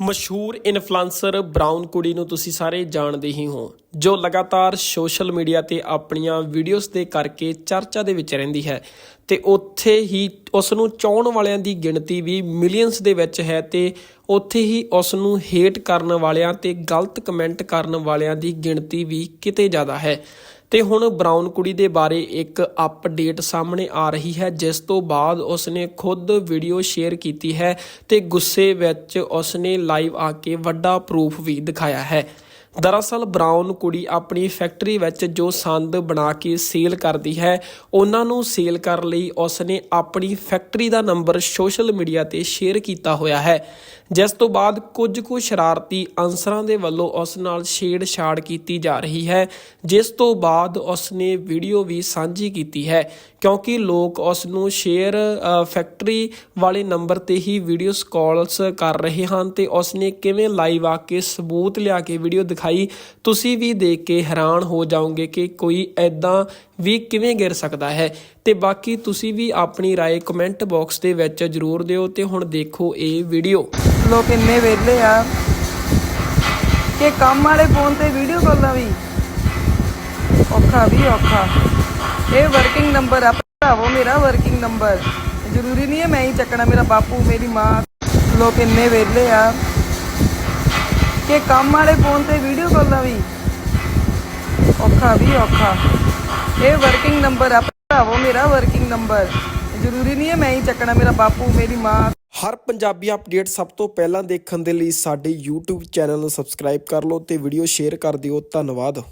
ਮਸ਼ਹੂਰ influencer brown ਕੁੜੀ ਨੂੰ ਤੁਸੀਂ ਸਾਰੇ ਜਾਣਦੇ ਹੀ ਹੋ, ਜੋ ਲਗਾਤਾਰ ਸੋਸ਼ਲ ਮੀਡੀਆ ਤੇ ਆਪਣੀਆਂ ਵੀਡੀਓਜ਼ ਦੇ ਕਰਕੇ ਚਰਚਾ ਦੇ ਵਿੱਚ ਰਹਿੰਦੀ ਹੈ ਤੇ ਉੱਥੇ ਹੀ ਉਸ ਨੂੰ ਚਾਹਣ ਵਾਲਿਆਂ ਦੀ ਗਿਣਤੀ ਵੀ ਮਿਲੀਅਨਸ ਦੇ ਵਿੱਚ ਹੈ ਤੇ ਉੱਥੇ ਹੀ ਉਸ ਨੂੰ ਹੇਟ ਕਰਨ ਵਾਲਿਆਂ ਤੇ ਗਲਤ ਕਮੈਂਟ ਕਰਨ ਵਾਲਿਆਂ ਦੀ ਗਿਣਤੀ ਵੀ ਕਿਤੇ ਜ਼ਿਆਦਾ ਹੈ। ਤੇ ਹੁਣ ਬ੍ਰਾਊਨ ਕੁੜੀ ਦੇ ਬਾਰੇ ਇੱਕ ਅਪਡੇਟ ਸਾਹਮਣੇ ਆ ਰਹੀ ਹੈ, ਜਿਸ ਤੋਂ ਬਾਅਦ ਉਸਨੇ ਖੁਦ ਵੀਡੀਓ ਸ਼ੇਅਰ ਕੀਤੀ ਹੈ ਤੇ ਗੁੱਸੇ ਵਿੱਚ ਉਸਨੇ ਲਾਈਵ ਆ ਕੇ ਵੱਡਾ ਪ੍ਰੂਫ ਵੀ ਦਿਖਾਇਆ ਹੈ। ਦਰਅਸਲ ਬ੍ਰਾਊਨ ਕੁੜੀ ਆਪਣੀ ਫੈਕਟਰੀ ਵਿੱਚ ਜੋ ਸੰਦ ਬਣਾ ਕੇ ਸੇਲ ਕਰਦੀ ਹੈ, ਉਹਨਾਂ ਨੂੰ ਸੇਲ ਕਰਨ ਲਈ ਉਸਨੇ ਆਪਣੀ ਫੈਕਟਰੀ ਦਾ ਨੰਬਰ ਸੋਸ਼ਲ ਮੀਡੀਆ ਤੇ ਸ਼ੇਅਰ ਕੀਤਾ ਹੋਇਆ ਹੈ। ਜਿਸ ਤੋਂ ਬਾਅਦ ਕੁਝ ਕੁ ਸ਼ਰਾਰਤੀ ਅਨਸਰਾਂ ਦੇ ਵੱਲੋਂ ਉਸ ਨਾਲ ਛੇੜਛਾੜ ਕੀਤੀ ਜਾ ਰਹੀ ਹੈ, ਜਿਸ ਤੋਂ ਬਾਅਦ ਉਸ ਨੇ ਵੀਡੀਓ ਵੀ ਸਾਂਝੀ ਕੀਤੀ ਹੈ, ਕਿਉਂਕਿ ਲੋਕ ਉਸ ਨੂੰ ਸ਼ੇਅਰ ਫੈਕਟਰੀ ਵਾਲੇ ਨੰਬਰ ਤੇ ਹੀ ਵੀਡੀਓਸ ਕਾਲਸ ਕਰ ਰਹੇ ਹਨ ਤੇ ਉਸ ਨੇ ਕਿਵੇਂ ਲਾਈਵ ਆ ਕੇ ਸਬੂਤ ਲਿਆ ਕੇ ਵੀਡੀਓ ਦਿਖਾ ਦਿਖਾਈ ਤੁਸੀਂ ਵੀ ਦੇਖ ਕੇ ਹੈਰਾਨ ਹੋ ਜਾਓਗੇ ਕਿ ਕੋਈ ਐਦਾਂ ਵੀ ਕਿਵੇਂ ਗਿਰ ਸਕਦਾ ਹੈ ਤੇ ਬਾਕੀ ਤੁਸੀਂ ਵੀ ਆਪਣੀ رائے ਕਮੈਂਟ ਬਾਕਸ ਦੇ ਵਿੱਚ ਜਰੂਰ ਦਿਓ ਤੇ ਹੁਣ ਦੇਖੋ ਇਹ ਵੀਡੀਓ ਲੋਕ ਇੰਨੇ ਵਿਹਲੇ ਆ ਕਿ ਕੰਮ ਵਾਲੇ ਫੋਨ ਤੇ ਵੀਡੀਓ ਕਾਲਾਂ ਵੀ ਔਖਾ ਵੀ ਔਖਾ ਇਹ ਵਰਕਿੰਗ ਨੰਬਰ ਆ ਭਰਾਵੋ ਮੇਰਾ ਵਰਕਿੰਗ ਨੰਬਰ ਜ਼ਰੂਰੀ ਨਹੀਂ ਹੈ ਮੈਂ ਹੀ ਚੱਕਣਾ ਮੇਰਾ ਬਾਪੂ ਮੇਰੀ ਮਾਂ ਲੋਕ ਇੰਨੇ ਵਿਹਲੇ ਆ ਕਿ ਕੰਮ ਵਾਲੇ ਫੋਨ ਤੇ ਵੀਡੀਓ ਕਾਲਾਂ ਵੀ। ਔਖਾ ਵੀ ਔਖਾ। ਇਹ ਵਰਕਿੰਗ ਨੰਬਰ ਆ ਭਰਾਵੋ, ਮੇਰਾ ਵਰਕਿੰਗ ਨੰਬਰ ਜ਼ਰੂਰੀ ਨਹੀਂ ਹੈ ਮੈਂ ਹੀ ਚੱਕਣਾ, ਮੇਰਾ ਬਾਪੂ, ਮੇਰੀ ਮਾਂ। ਹਰ ਪੰਜਾਬੀ ਅਪਡੇਟ ਸਭ ਤੋਂ ਪਹਿਲਾਂ ਦੇਖਣ ਦੇ ਲਈ ਸਾਡੇ YouTube ਚੈਨਲ ਨੂੰ ਸਬਸਕ੍ਰਾਈਬ ਕਰ ਲਓ ਤੇ ਵੀਡੀਓ ਸ਼ੇਅਰ ਕਰ ਦਿਓ। ਧੰਨਵਾਦ।